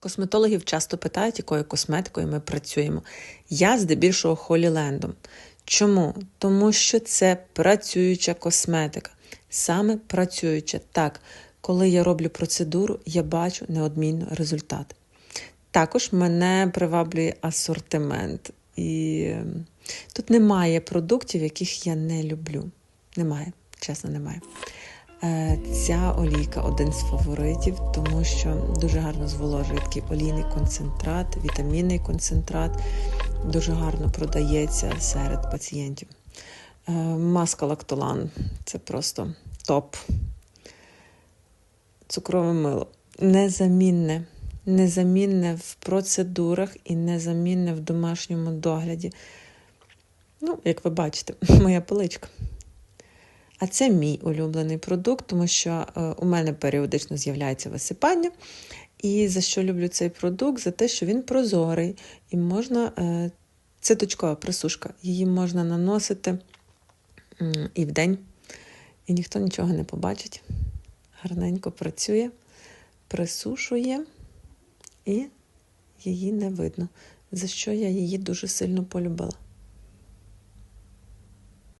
Косметологів часто питають, якою косметикою ми працюємо. Я здебільшого холілендом. Чому? Тому що це працююча косметика. Саме працююча. Так, коли я роблю процедуру, я бачу неодмінно результат. Також мене приваблює асортимент. І ем, тут немає продуктів, яких я не люблю. Немає, чесно, немає. Е, Ця олійка один з фаворитів, тому що дуже гарно зволожує такий олійний концентрат, вітамінний концентрат, дуже гарно продається серед пацієнтів. Е, Маска лактолан це просто топ. Цукрове мило. Незамінне. Незамінне в процедурах і незамінне в домашньому догляді. Ну, як ви бачите, моя поличка. А це мій улюблений продукт, тому що е, у мене періодично з'являється висипання. І за що люблю цей продукт? За те, що він прозорий, і можна е, це точкова присушка. Її можна наносити і вдень, і ніхто нічого не побачить. Гарненько працює, присушує, і її не видно, за що я її дуже сильно полюбила.